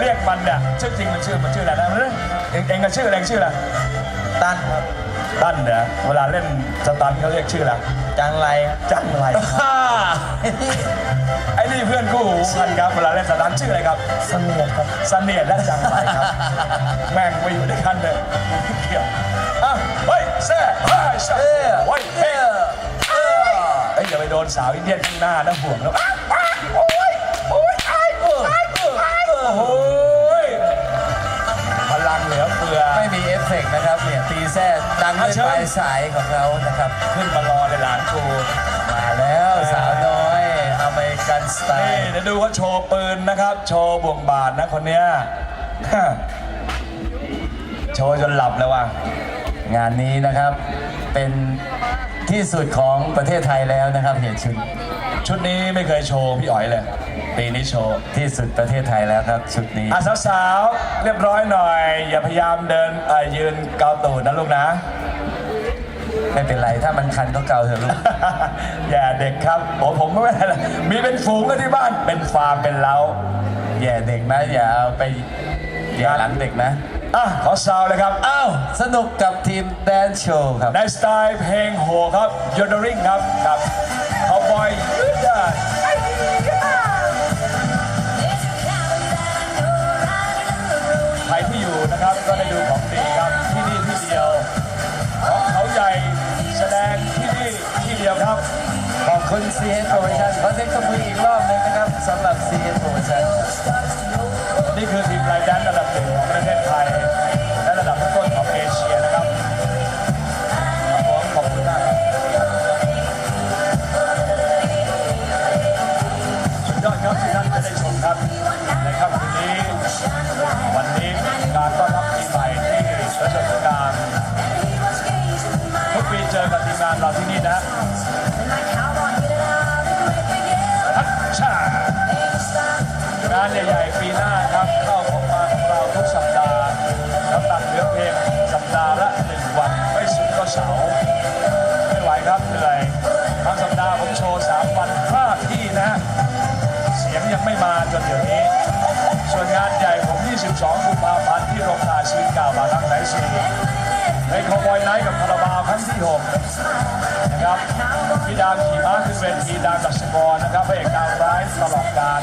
เรียกมันเนี่ยชื่อจริงมันชื่อมันชื่ออะไรนะเองเองก็ชื่ออะไรชื่ออะไรตันครับตั้นเนี่ยเวลาเล่นสตันเขาเรียกชื่ออะไรจังไรครับจังไรไอ้นี่เพื่อนคู่หูกันครับเวลาเล่นสตันชื่ออะไรครับเสนียดครับเสนียดและจังไรครับแม่งไปอยู่ด้วยกันเลยเกี่ยวอะเฮ้ยแซ่เฮ้ยแซ่เอ้ยเฮ้ยเอ้เฮ้ยยเอ้ยเฮ้ยอย่าไปโดนสาวอินเดียนข้างหน้านะห่วงแล้ว นะครับเนี่ยตีแซ่ดังด้วยอะเชิญปลายสายของเรานะครับ ขึ้นมารอในหลานกูมาแล้วสาวน้อยอเมริกันสไตนี่ล์เดี๋ยวดูเขาโชว์ปืนนะครับ โชว์บ่วงบาทนะคนเนี้ยโชว์จนหลับเลยว่ะ งานนี้นะครับ เป็นที่สุดของประเทศไทยแล้วนะครับ เห็นชุดชุดนี้ไม่เคยโชว์พี่อ๋อยเลย ปีนี้โชว์ ที่สุดประเทศไทยแล้วครับ ชุดนี้อะสาวๆ เรียบร้อยหน่อย อย่าพยายามเดินเอ่อยืนเกาตูดนะลูกนะ ไม่เป็นไรถ้ามันคันก็เกาเถอะลูก อย่าเด็กครับโอ้ผมไม่เป็นไรมีเป็นฝูงก็ที่บ้านเป็นฟาร์มเป็นเล้าแย่เด็กนะ อย่าเอาไปแย่หลังเด็กนะ อะขอซาวเลยครับ อ้าวสนุกกับทีมแดนโชว์ครับในสไตล์เพลงโหครับยอดริงครับกับคาวบอยยืดได้ใครที่อยู่นะครับก็ได้ดูของดีครับที่นี่ที่เดียวของเขาใหญ่แสดงที่นี่ที่เดียวครับ ขอบคุณ CN Promotion ขอเสียงตบมืออีกรอบหนึงนะครับสำหรับ CN Promotion นี่คือทีมไลน์แดนระดับหนึ่งของประเท การต้อนรับปีใหม่ที่รัชกาลทุกปีเจอกับทีมงานเราที่นี่นะฮัทชางานใหญ่ๆปีหน้าครับเข้าของมาของเราทุกสัปดาห์น้ำหนักเหลือเพียงสัปดาห์ละหนึ่งวันไม่สุดก็เสาร์ไม่ไหวครับเหนื่อยทั้งสัปดาห์ผมโชว์สามวันห้าที่นะฮะเสียงยังไม่มาจนเดี๋ยวนี้ส่วนงานใหญ่ผม22กุมภา พันธ์ที่โรงทานชีวิตกาบางรักไหนสีในคอมบอยไนท์กับคาราบาวครั้งที่6นะครับพี่ดามขี่ม้าขึ้นเวทีดามดัชกรนะครับพระเอกดาวร้ายตลอดการ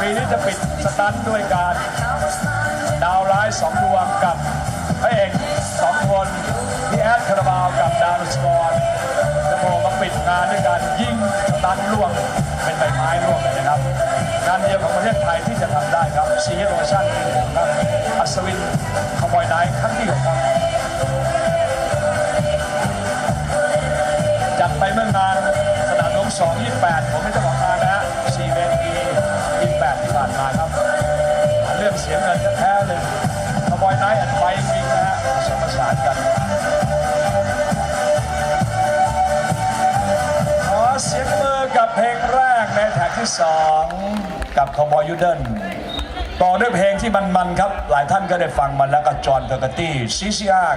ปีนี้จะปิดสตันด้วยการดาวร้ายสองดวงกับพระเอกสองคนพี่แอดคาราบาวกับดาวดัชกรจะโผล่มาปิดงานด้วยการยิงสตันล่วงเป็นใบไม้ล่วงเลยนะครับงานเดียวของประเทศไทยที่จะทำได้ครับซีเอโรชั่น ที่ 2 กับคอมบอยยูเดนต่อด้วยเพลงที่มันๆครับ หลายท่านก็ได้ฟังมันแล้วก็จอห์นเทอร์กตี้ซีซีอาร์